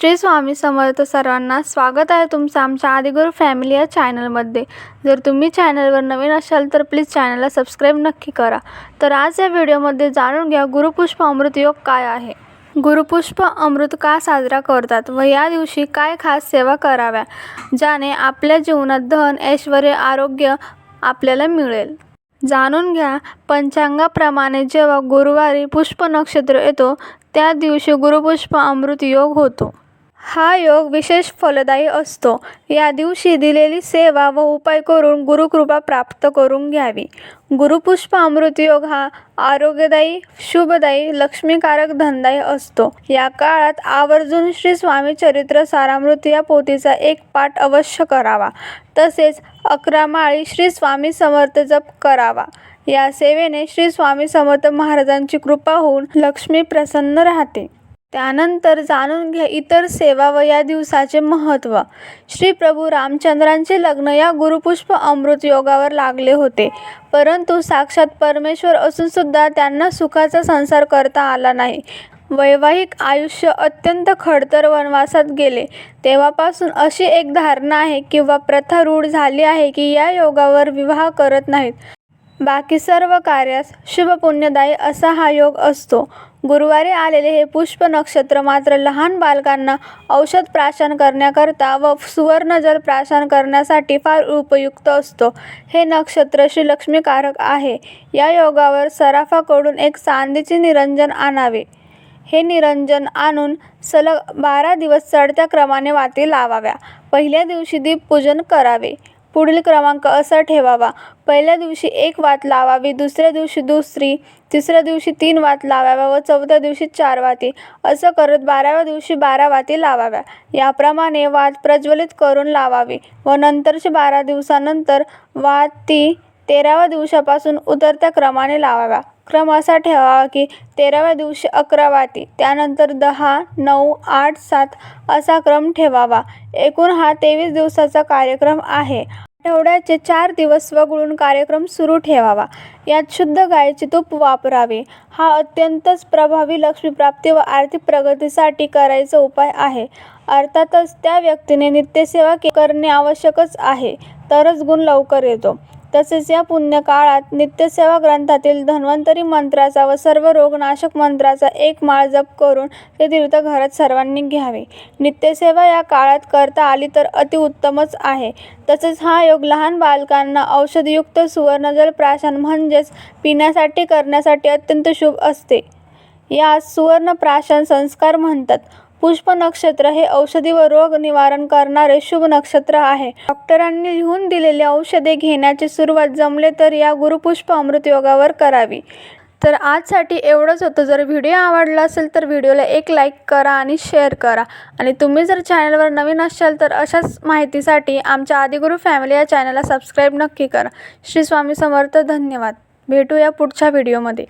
श्री स्वामी समर्थ सर्वांना स्वागत आहे तुमचं आमच्या आदिगुरु फॅमिली या चॅनलमध्ये जर तुम्ही चॅनलवर नवीन असाल तर प्लीज चॅनलला सबस्क्राईब नक्की करा. तर आज या व्हिडिओमध्ये जाणून घ्या गुरुपुष्प अमृत योग काय आहे. गुरुपुष्प अमृत का साजरा करतात व या दिवशी काय खास सेवा कराव्या ज्याने आपल्या जीवनात धन ऐश्वर आरोग्य आपल्याला मिळेल. जाणून घ्या पंचांगाप्रमाणे जेव्हा गुरुवारी पुष्प नक्षत्र येतो त्या दिवशी गुरुपुष्प अमृत योग होतो. हा योग विशेष फलदायी असतो. या दिवशी दिलेली सेवा व उपाय करून गुरुकृपा प्राप्त करून घ्यावी. गुरुपुष्प अमृत योग हा आरोग्यदायी शुभदायी लक्ष्मीकारक धनदायी असतो. या काळात आवर्जून श्री स्वामी चरित्र सारामृत या पोथीचा एक पाठ अवश्य करावा. तसेच अकरा माळी श्री स्वामी समर्थ जप करावा. या सेवेने श्री स्वामी समर्थ महाराजांची कृपा होऊन लक्ष्मी प्रसन्न राहते. त्यानंतर जाणून घ्या इतर सेवा व या दिवसाचे महत्त्व. श्री प्रभू रामचंद्रांचे लग्न या गुरुपुष्प अमृत योगावर लागले होते. परंतु साक्षात परमेश्वर असूनसुद्धा त्यांना सुखाचा संसार करता आला नाही. वैवाहिक आयुष्य अत्यंत खडतर वनवासात गेले. तेव्हापासून अशी एक धारणा आहे किंवा प्रथा रूढ झाली आहे की या योगावर विवाह करत नाहीत. बाकी सर्व कार्यास शुभपुण्यदायी असा हा योग असतो. गुरुवारी आलेले हे पुष्प नक्षत्र मात्र लहान बालकांना औषध प्राशन करण्याकरता व सुवर्णजल प्राशन करण्यासाठी फार उपयुक्त असतो. हे नक्षत्र श्री लक्ष्मीकारक आहे. या योगावर सराफाकडून एक चांदीचे निरंजन आणावे. हे निरंजन आणून सलग बारा दिवस चढत्या क्रमाने वाती लावाव्या. पहिल्या दिवशी दीपपूजन करावे. पुढील क्रमांक असा ठेवावा. पहिल्या दिवशी एक वात लावावी दुसऱ्या दिवशी दुसरी तिसऱ्या दिवशी तीन वात लावाव्या व चौथ्या दिवशी चार वाती. असं करत बाराव्या दिवशी बारा वाती लावाव्या. याप्रमाणे वात प्रज्वलित करून लावावी व नंतरचे बारा दिवसानंतर वाती तेराव्या दिवसापासून उतरत्या क्रमाने लावाव्या. क्रम असा ठेवावा की तेराव्या दिवशी अकरा वाती त्यानंतर दहा नऊ आठ सात असा क्रम ठेवावा. एकूण हा तेवीस दिवसाचा कार्यक्रम आहे. आठवड्याचे चार दिवस वगळून कार्यक्रम सुरू ठेवावा. यात शुद्ध गायीचे तूप वापरावे. हा अत्यंतच प्रभावी लक्ष्मीप्राप्ती व आर्थिक प्रगतीसाठी करायचा उपाय आहे. अर्थातच त्या व्यक्तीने नित्यसेवा करणे आवश्यकच आहे. तरच गुण लवकर येतो. तसेच या पुण्यकाळात नित्यसेवा ग्रंथातील धन्वंतरी मंत्राचा व सर्व रोगनाशक मंत्राचा एक माळ जप करून ते तीर्थ घरात सर्वांनी घ्यावे. नित्यसेवा या काळात करता आली तर अतिउत्तमच आहे. तसेच हा योग लहान बालकांना औषधयुक्त सुवर्णजल प्राशन म्हणजेच पिण्यासाठी करण्यासाठी अत्यंत शुभ असते. यास सुवर्ण प्राशन संस्कार म्हणतात. पुष्प नक्षत्र हे औषधी व रोग निवारण करणारे शुभ नक्षत्र आहे. डॉक्टरांनी लिहून दिलेली औषधे घेण्याची सुरुवात जमले तर या गुरुपुष्प अमृत योगावर करावी. तर आजसाठी एवढंच होतं. जर व्हिडिओ आवडला असेल तर व्हिडिओला एक लाईक करा आणि शेअर करा. आणि तुम्ही जर चॅनलवर नवीन असाल तर अशाच माहितीसाठी आमच्या आदिगुरु फॅमिली या चॅनलला सबस्क्राईब नक्की करा. श्री स्वामी समर्थ धन्यवाद. भेटूया पुढच्या व्हिडिओमध्ये.